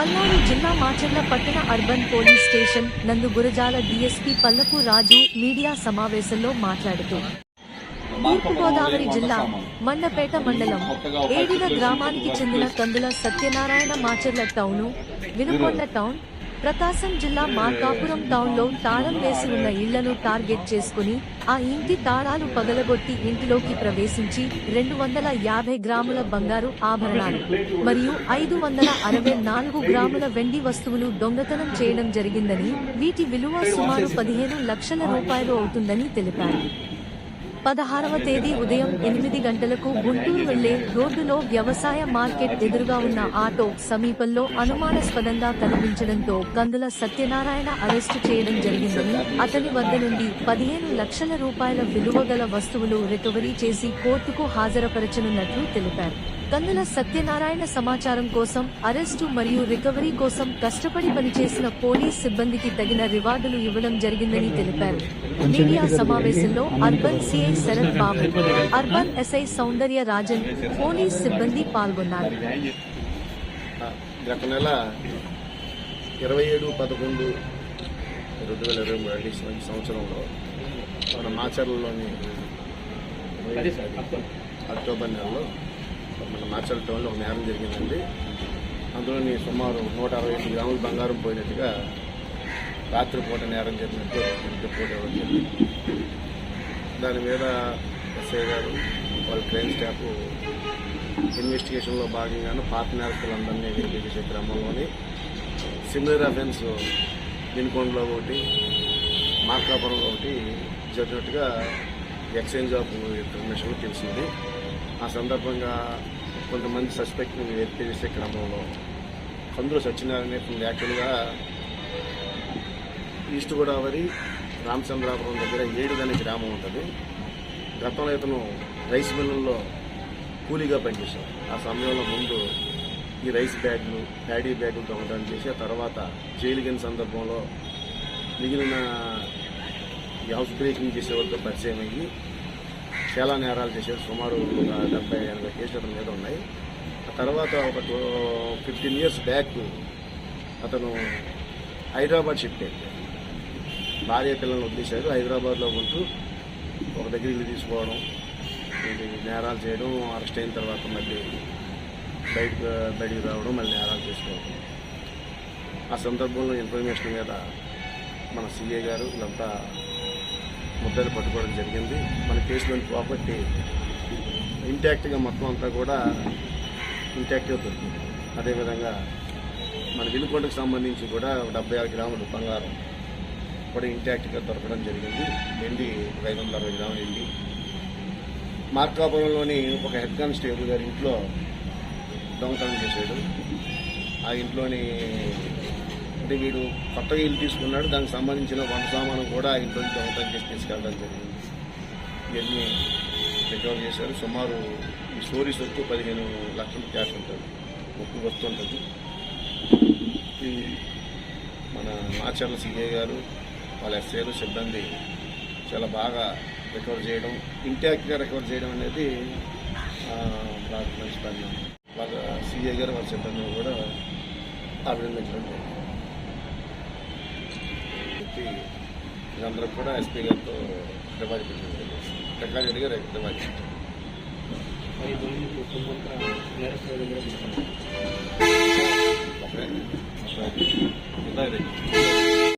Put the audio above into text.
పల్నాడు జిల్లా మాచర్ల పట్టణ urban police station నందు గురజాల డీఎస్పీ పల్లపు రాజు మీడియా సమావేశంలో మాట్లాడుతూ. తూర్పుగోదావరి జిల్లా మండపేట మండలం ఏడిన గ్రామానికి చెందిన కందుల సత్యనారాయణ మాచర్ల టౌను వినుకొండ టౌన్ ప్రకాశం జిల్లా మార్కాపురం టౌన్లో తాళం వేసి ఉన్న ఇళ్ళను టార్గెట్ చేసుకుని ఆ ఇంటి తాళాలు పగలగొట్టి ఇంటిలోకి ప్రవేశించి రెండు వందల యాభై గ్రాముల బంగారు ఆభరణాలు మరియు ఐదు వందల అరవై నాలుగు గ్రాముల వెండి వస్తువులు దొంగతనం చేయడం జరిగిందని వీటి విలువ సుమారు పదిహేను లక్షల రూపాయలు అవుతుందని తెలిపారు. పదహారవ తేదీ ఉదయం ఎనిమిది గంటలకు గుంటూరు వెళ్ళే రోడ్డులో వ్యవసాయ మార్కెట్ ఎదురుగా ఉన్న ఆటో సమీపంలో అనుమానాస్పదంగా కనిపించడంతో కందుల సత్యనారాయణ అరెస్టు చేయడం జరిగిందని అతని వద్ద నుండి పదిహేను లక్షల రూపాయల విలువ గల వస్తువులు రికవరీ చేసి కోర్టుకు హాజరుపరచనున్నట్లు తెలిపారు. కందుల సత్యనారాయణ సమాచారం కోసం అరెస్టు మరియు రికవరీ కోసం కష్టపడి పనిచేసిన పోలీస్ సిబ్బందికి తగిన రివార్డులు ఇవ్వడం జరిగిందని తెలిపారు. మీడియా సమావేశంలో urban CI Sarath Babu urban SI Soundarya Rajan police సిబ్బంది పాల్గొన్నారు. గత నెల ఇరవై ఏడు పదకొండు రెండు వేల ఇరవై మూడు సంవత్సరంలో మన మాచర్లలోని అక్టోబర్ నెలలో మన మాచర్ల టౌన్లో ఒక నేరం జరిగిందండి. అందులోని సుమారు నూట అరవై ఐదు గ్రాముల బంగారం పోయినట్టుగా రాత్రిపూట నేరం జరిగినట్టు రిపోర్ట్ ఇవ్వడం జరిగింది. దాని మీద ఎస్ఐ గారు వాళ్ళ క్రైమ్ స్టాఫ్ ఇన్వెస్టిగేషన్లో భాగంగాను పార్ట్నర్స్లందరినీ నేరస్తులందరినీ క్రమంలోని సిమిలర్ అఫెన్స్ వినుకొండలో ఒకటి మార్కాపురంలో ఒకటి జరిగినట్టుగా ఎక్స్చేంజ్ ఆఫ్ ఇన్ఫర్మేషన్ తెలిసింది. ఆ సందర్భంగా కొంతమంది సస్పెక్ట్ని వెరిఫై చేసే క్రమంలో కందుల సత్యనారాయణ యాక్చువల్గా ఈస్ట్ గోదావరి రామచంద్రాపురం దగ్గర ఏడుదనే గ్రామం ఉంటుంది. గతంలో ఇతను రైస్ మిల్లుల్లో కూలీగా పనిచేశాడు ఆ సమయంలో ముందు ఈ రైస్ బ్యాగులు ప్యాడీ బ్యాగులు దొంగతనం చేసి ఆ తర్వాత జైలుగిన సందర్భంలో మిగిలిన హౌస్ బ్రేకింగ్ చేసేవాళ్ళతో పరిచయం అయ్యి చాలా నేరాలు చేశారు సుమారు ఒక డెబ్బై ఎనభై కేసులు అతని మీద ఉన్నాయి. ఆ తర్వాత ఒక ఫిఫ్టీన్ ఇయర్స్ బ్యాక్ అతను హైదరాబాద్ షిఫ్ట్ అయ్యాడు. భార్య పిల్లల్ని వదిలేశారు. హైదరాబాద్లో ఉంటూ ఒక దగ్గర ఇల్లు తీసుకోవడం ఇది నేరాలు చేయడం అరెస్ట్ అయిన తర్వాత మళ్ళీ బయట బయటికి రావడం మళ్ళీ నేరాలు చేసుకోవడం. ఆ సందర్భంలో ఇన్ఫర్మేషన్ మీద మన సిఏ గారు వీళ్ళంతా ముద్దలు పట్టుకోవడం జరిగింది. మన కేసులోని ప్రాపర్టీ ఇంటాక్ట్గా మొత్తం అంతా కూడా ఇంటాక్ట్గా దొరికింది అదేవిధంగా మన వినుకొండకు సంబంధించి కూడా డెబ్బై ఆరు గ్రాములు బంగారం కూడా ఇంటాక్ట్గా దొరకడం జరిగింది. వెండి ఒక ఐదు వందల అరవై గ్రాములు వెండి మార్కాపురంలోని ఒక హెడ్ కానిస్టేబుల్ గారి ఇంట్లో దొంగతనం చేశాడు. ఆ ఇంట్లోని అంటే వీడు కొత్తగా ఇల్లు తీసుకున్నాడు. దానికి సంబంధించిన వంట సామాను కూడా ఆ ఇంట్లో దొంగతనం చేసి తీసుకెళ్ళడం జరిగింది. ఇవన్నీ రికవర్ చేశారు. సుమారు ఈ స్టోరీ వచ్చి పదిహేను లక్షలు క్యాష్ ఉంటుంది. ముక్కు వస్తుంటుంది ఈ మన మాచర్ల సీఏ గారు వాళ్ళ ఎస్ఏలు సిబ్బంది చాలా బాగా రికవర్ చేయడం ఇంటాక్ట్గా రికవర్ చేయడం అనేది నాకు మంచి పని వాళ్ళ సీఏ గారు వాళ్ళ సిబ్బంది కూడా అభినందించడం ఇదందరూ కూడా ఎస్పీ గారితో రివాజ్ గారు రికార్డెడ్గా రివాజ్